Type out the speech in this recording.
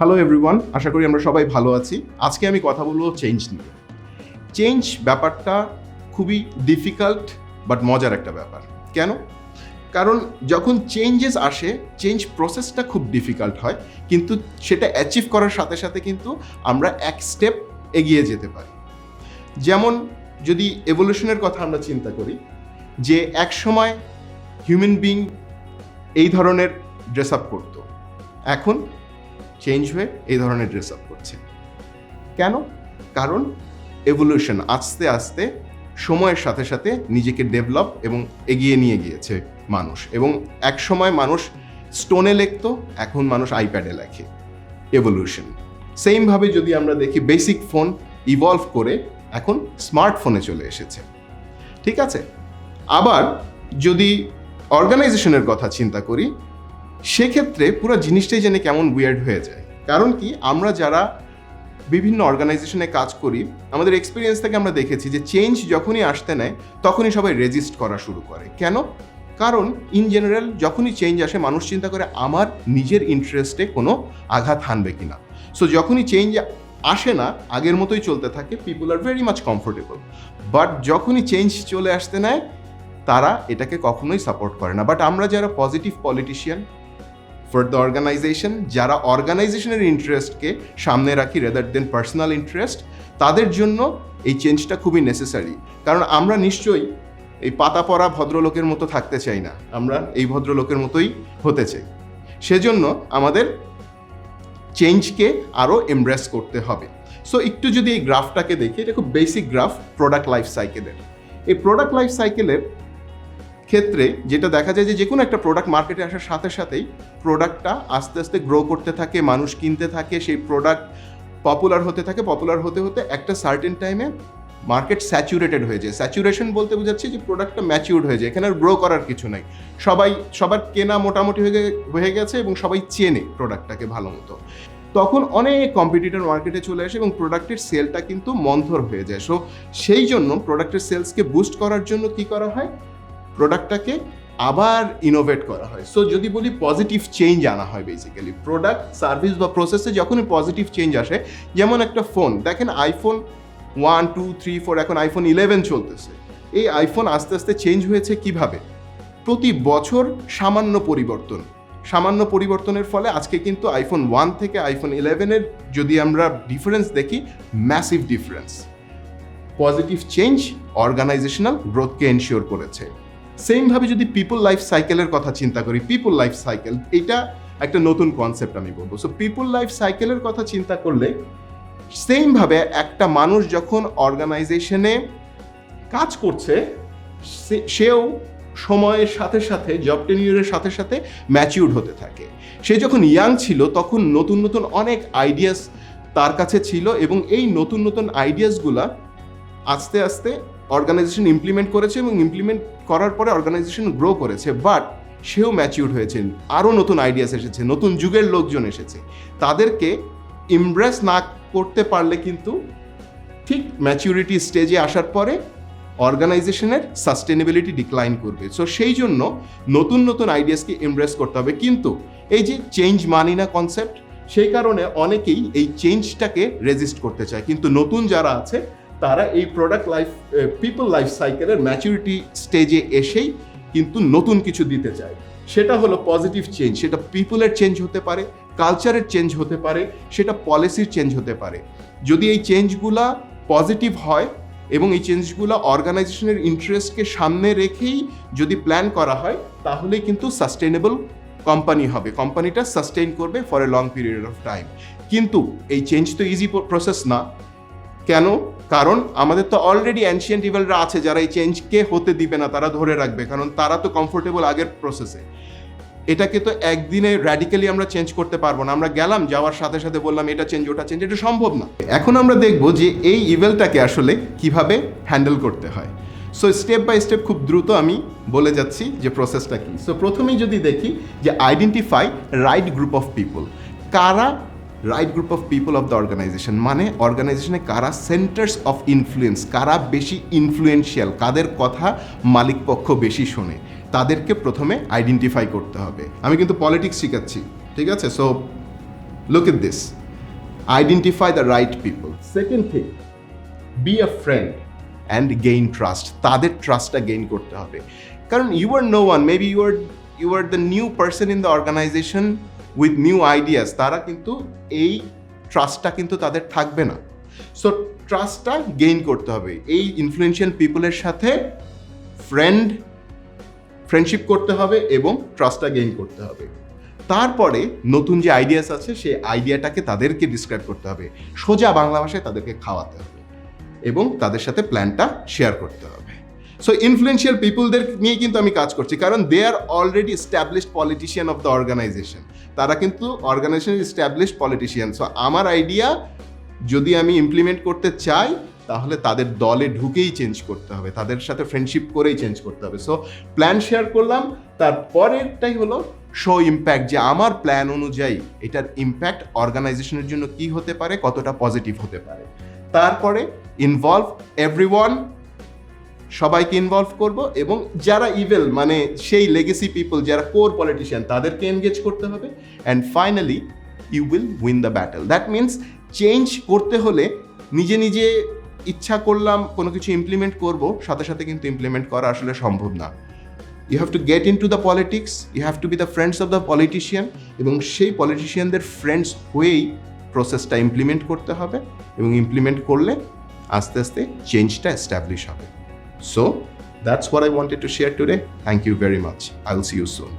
Hello everyone আশা করি আমরা সবাই ভালো আছি। আজকে আমি কথা বলব চেঞ্জ নিয়ে। চেঞ্জ ব্যাপারটা খুবই ডিফিকাল্ট বাট মজার একটা ব্যাপার। কেন? কারণ যখন চেঞ্জেস আসে চেঞ্জ প্রসেসটা খুব ডিফিকাল্ট হয়, কিন্তু সেটা অ্যাচিভ করার সাথে সাথে কিন্তু আমরা এক স্টেপ এগিয়ে যেতে পারি। যেমন যদি এভলিউশনের কথা আমরা চিন্তা করি, যে এক সময় হিউম্যান বিং এই ধরনের ড্রেস আপ করতো। এখন চেঞ্জ হয়ে এই ধরনের ড্রেস আপ করছে। কেন? কারণ এভলিউশন আস্তে আস্তে সময়ের সাথে সাথে নিজেকে ডেভেলপ এবং এগিয়ে নিয়ে গিয়েছে মানুষ। এবং এক সময় মানুষ স্টোনে লিখতো, এখন মানুষ আইপ্যাডে লেখে। এভলিউশন সেমভাবে যদি আমরা দেখি বেসিক ফোন ইভলভ করে এখন স্মার্টফোনে চলে এসেছে। ঠিক আছে? আবার যদি অর্গানাইজেশনের কথা চিন্তা করি সেক্ষেত্রে পুরো জিনিসটাই যেন কেমন উইয়ার্ড হয়ে যায়। কারণ কি, আমরা যারা বিভিন্ন অর্গানাইজেশনে কাজ করি, আমাদের এক্সপিরিয়েন্স থেকে আমরা দেখেছি যে চেঞ্জ যখনই আসতে নেয়, তখনই সবাই রেজিস্ট করা শুরু করে। কেন? কারণ ইন জেনারেল যখনই চেঞ্জ আসে, মানুষ চিন্তা করে আমার নিজের ইন্টারেস্টে কোনো আঘাত হানবে কিনা। সো যখনই চেঞ্জ আসে না, আগের মতোই চলতে থাকে people are very much comfortable but যখনই চেঞ্জ চলে আসতে নেয়, তারা এটাকে কখনোই সাপোর্ট করে না। বাট আমরা যারা positive politician for the organisation যারা অর্গানাইজেশনের ইন্টারেস্টকে সামনে রাখি রেদার দেন পার্সোনাল ইন্টারেস্ট তাদের জন্য এই চেঞ্জটা খুবই নেসেসারি কারণ আমরা নিশ্চয়ই এই পাতা পড়া ভদ্রলোকের মতো থাকতে চাই না। আমরা এই ভদ্রলোকের মতোই হতে চাই। সেজন্য আমাদের চেঞ্জকে আরও এমব্রেস করতে হবে। সো একটু যদি এই গ্রাফটাকে দেখি, এটা খুব বেসিক গ্রাফ প্রোডাক্ট লাইফ সাইকেলের এই প্রোডাক্ট লাইফ সাইকেলের ক্ষেত্রে যেটা দেখা যায় যে যে কোনো একটা প্রোডাক্ট মার্কেটে আসার সাথে সাথেই প্রোডাক্টটা আস্তে আস্তে গ্রো করতে থাকে, মানুষ কিনতে থাকে, সেই প্রোডাক্ট পপুলার হতে থাকে পপুলার হতে হতে একটা সার্টেন টাইমে মার্কেট স্যাচুরেটেড হয়ে যায়। স্যাচুরেশন বলতে বোঝাচ্ছে যে প্রোডাক্টটা ম্যাচিউর্ড হয়ে যায়, এখানে আর গ্রো করার কিছু নাই। সবাই, সবার কেনা মোটামুটি হয়ে হয়ে গেছে এবং সবাই চেনে প্রোডাক্টটাকে ভালো মতো। তখন অনেক কম্পিটিটর মার্কেটে চলে আসে এবং প্রোডাক্টের সেলটা কিন্তু মন্থর হয়ে যায়। সো সেই জন্য প্রোডাক্টের সেলসকে বুস্ট করার জন্য কি করা হয়? প্রোডাক্টটাকে আবার ইনোভেট করা হয়। সো যদি বলি পজিটিভ চেঞ্জ আনা হয় বেসিক্যালি প্রোডাক্ট সার্ভিস বা প্রসেসে যখনই পজিটিভ চেঞ্জ আসে, যেমন একটা ফোন দেখেন iPhone one two three four এখন আইফোন ইলেভেন চলতেছে। এই আইফোন আস্তে আস্তে চেঞ্জ হয়েছে কীভাবে? প্রতি বছর সামান্য পরিবর্তন। সামান্য পরিবর্তনের ফলে আজকে কিন্তু আইফোন ওয়ান থেকে আইফোন ইলেভেনের যদি আমরা ডিফারেন্স দেখি massive difference positive change organisational গ্রোথকে ensure করেছে। সেমভাবে যদি পিপল লাইফ সাইকেলের কথা চিন্তা করি পিপল লাইফ সাইকেল এটা একটা নতুন কনসেপ্ট আমি বলব। সো পিপল লাইফ সাইকেলের কথা চিন্তা করলে সেমভাবে একটা মানুষ যখন অর্গানাইজেশনে কাজ করছে সেও সময়ের সাথে সাথে জব টেনিয়রের সাথে সাথে ম্যাচিউর্ড হতে থাকে। সে যখন ইয়াং ছিল, তখন নতুন নতুন অনেক আইডিয়াস তার কাছে ছিল এবং এই নতুন নতুন আইডিয়াসগুলা আস্তে আস্তে অর্গানাইজেশন ইমপ্লিমেন্ট করেছে এবং ইমপ্লিমেন্ট করার পরে অর্গানাইজেশন গ্রো করেছে বাট সেও ম্যাচিউর হয়েছেন আরও নতুন আইডিয়াস এসেছে, নতুন যুগের লোকজন এসেছে। তাদেরকে ইমব্রেস না করতে পারলে কিন্তু ঠিক ম্যাচিউরিটি স্টেজে আসার পরে অর্গানাইজেশনের সাস্টেনেবিলিটি ডিক্লাইন করবে। সো সেই জন্য নতুন নতুন আইডিয়াসকে এমব্রেস করতে হবে। কিন্তু এই যে চেঞ্জ মানি না কনসেপ্ট সেই কারণে অনেকেই এই চেঞ্জটাকে রেজিস্ট করতে চায়। কিন্তু নতুন যারা আছে তারা এই প্রোডাক্ট লাইফ পিপল লাইফ সাইকেলের ম্যাচুরিটি স্টেজে এসেই কিন্তু নতুন কিছু দিতে চায়। সেটা হলো পজিটিভ চেঞ্জ সেটা পিপলের চেঞ্জ হতে পারে কালচারের চেঞ্জ হতে পারে, সেটা পলিসির চেঞ্জ হতে পারে। যদি এই চেঞ্জগুলা পজিটিভ হয় এবং এই চেঞ্জগুলো অর্গানাইজেশনের ইন্টারেস্টকে সামনে রেখেই যদি প্ল্যান করা হয় তাহলে কিন্তু সাস্টেনেবল কোম্পানি হবে। কোম্পানিটা সাস্টেইন করবে for a long period of time কিন্তু এই চেঞ্জ তো ইজি প্রসেস না। কেন? কারণ আমাদের তো অলরেডি অ্যানশিয়েন্ট ইভেলরা আছে, যারা এই চেঞ্জকে হতে দিবে না, তারা ধরে রাখবে। কারণ তারা তো কমফোর্টেবল আগের প্রসেসে এটাকে তো একদিনে র্যাডিক্যালি আমরা চেঞ্জ করতে পারব না। আমরা গেলাম, যাওয়ার সাথে সাথে বললাম, এটা চেঞ্জ ওটা চেঞ্জ এটা সম্ভব না। এখন আমরা দেখব যে এই ইভেলটাকে আসলে কীভাবে হ্যান্ডেল করতে হয়। সো স্টেপ বাই স্টেপ খুব দ্রুত আমি বলে যাচ্ছি যে প্রসেসটা কি। সো প্রথমেই যদি দেখি যে identify right group of people কারা right group of people of the organisation মানে অর্গানাইজেশনে কারা সেন্টার্স অফ ইনফ্লুয়েন্স কারা বেশি ইনফ্লুয়েন্সিয়াল কাদের কথা মালিক পক্ষ বেশি শোনে তাদেরকে প্রথমে আইডেন্টিফাই করতে হবে আমি কিন্তু পলিটিক্স শিখাচ্ছি ঠিক আছে so Look at this. Identify the right people. Second thing, be a friend and gain trust. তাদের ট্রাস্টটা গেইন করতে হবে কারণ you are no one maybe you are you are the new person in the organisation with new ideas তারা কিন্তু এই ট্রাস্টটা কিন্তু তাদের থাকবে না। সো ট্রাস্টটা গেইন করতে হবে। এই ইনফ্লুয়েন্সিয়াল পিপলের সাথে ফ্রেন্ড ফ্রেন্ডশিপ করতে হবে এবং ট্রাস্টটা গেইন করতে হবে। তারপরে নতুন যে আইডিয়াস আছে, সেই আইডিয়াটাকে তাদেরকে ডিসক্রাইব করতে হবে। সোজা বাংলা ভাষায় তাদেরকে খাওয়াতে হবে এবং তাদের সাথে প্ল্যানটা শেয়ার করতে হবে। সো ইনফ্লুয়েন্সিয়াল পিপুলদের নিয়ে কিন্তু আমি কাজ করছি। কারণ they are already established politician of the organisation তারা কিন্তু অর্গানাইজেশন এস্টাবলিশড পলিটিশিয়ান সো আমার আইডিয়া যদি আমি ইমপ্লিমেন্ট করতে চাই, তাহলে তাদের দলে ঢুকেই চেঞ্জ করতে হবে। তাদের সাথে ফ্রেন্ডশিপ করেই চেঞ্জ করতে হবে। সো প্ল্যান শেয়ার করলাম। তারপরেরটাই হলো শো ইম্প্যাক্ট যে আমার প্ল্যান অনুযায়ী এটার ইম্প্যাক্ট অর্গানাইজেশনের জন্য কি হতে পারে, কতটা পজিটিভ হতে পারে। তারপরে ইনভলভ এভরিওয়ান সবাইকে ইনভলভ করব এবং যারা ইভেল মানে সেই লেগেসি পিপল যারা কোর পলিটিশিয়ান তাদেরকে এনগেজ করতে হবে। And finally you will win the battle that means change করতে হলে নিজে নিজে ইচ্ছা করলাম কোনো কিছু ইমপ্লিমেন্ট করব, সাথে সাথে কিন্তু ইমপ্লিমেন্ট করা আসলে সম্ভব না। You have to get in to the politics you have to be the friends of the politician এবং সেই পলিটিশিয়ানদের ফ্রেন্ডস হয়েই প্রসেসটা ইমপ্লিমেন্ট করতে হবে এবং ইমপ্লিমেন্ট করলে আস্তে আস্তে চেঞ্জটা এস্টাবলিশ হবে। So that's what I wanted to share today. Thank you very much. I will see you soon.